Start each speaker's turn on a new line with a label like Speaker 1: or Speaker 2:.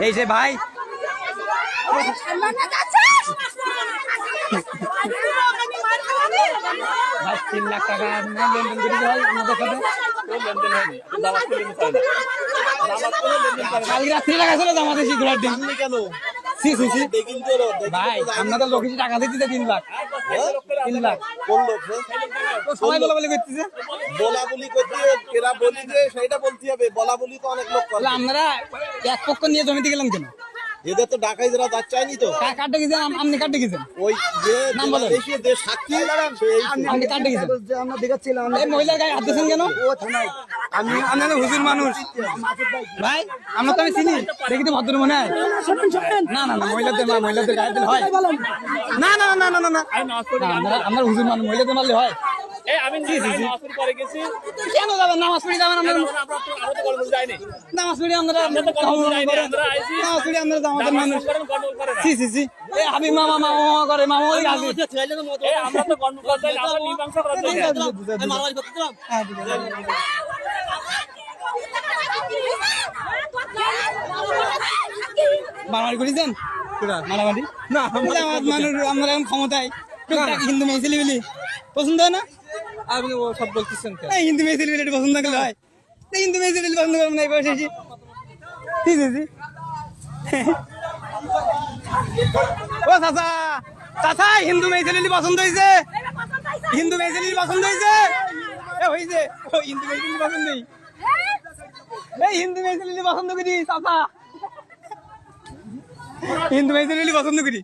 Speaker 1: এই যে ভাই। তিন লাখ টাকা লেনদেন করে ভাই আমাদের সাথে রাত্রি
Speaker 2: কেন
Speaker 1: সি সি সি। লোক টাকা দিতে তিন লাখ। তিন লাখ? সবাই বলা বলি করতেছে।
Speaker 2: বলা বলি করতে এরা বলি যে সেইটা বলতে হবে। বলা বলি তো অনেক লোক করে।
Speaker 1: আমরা এক পক্ষ নিয়ে জমিতে গেলাম কেন?
Speaker 2: এদের তো ডাকাই যারা যাচ্ছে চাইনি তো।
Speaker 1: কাটতে গেছেন আম- আপনি গেছেন
Speaker 2: ওই যে
Speaker 1: নাম বলেন।
Speaker 2: যে সাক্ষী
Speaker 1: আপনি গেছেন
Speaker 3: যে আমরা দেখাচ্ছিলাম
Speaker 1: এই মহিলার গায়ে হাত দিয়েছেন কেন?
Speaker 3: ও থানায়।
Speaker 1: আমি আপনাদের হুজুর মানুষ। ভাই আমরা তো আমি চিনি। দেখি তো ভদ্র মনে হয়। না না না মহিলাদের মা মহিলাদের গায়ে দিলে হয়। না না না না না না না, আমরা আমরা হুজুর মানুষ মহিলাদের মারলে হয়। কেন যাবেন নামাজ পড়ি যাবেন আমরা? নামাজ পড়ি আমরা নামাজ পড়ি আমরা আমাদের মানুষ। সি সি সি আমি মামা মামা মামা করে মামা ওই গাছে হ্যাঁ। মারামারি করেছেন মারামারি? না আমার মানুষ আমরা এখন ক্ষমতায়। হিন্দু মেয়ে ছেলে বলি পছন্দ হয় না?
Speaker 3: আপনি ও সব বলতেছেন কেন?
Speaker 1: হিন্দু মেয়ে বলে পছন্দ করলে হয়। এই হিন্দু মেয়ে ছেলে পছন্দ করব না, এই বয়সে ঠিক আছে ও চাচা চাচা, হিন্দু মেয়ে ছেলে পছন্দ হয়েছে? হিন্দু মেয়ে ছেলে পছন্দ হয়েছে? এ, হয়েছে। ও, হিন্দু মেয়ে ছেলে পছন্দ হই এই হিন্দু মেয়ে ছেলে পছন্দ করি, চাচা। হিন্দু মেয়ে ছেলে পছন্দ করি।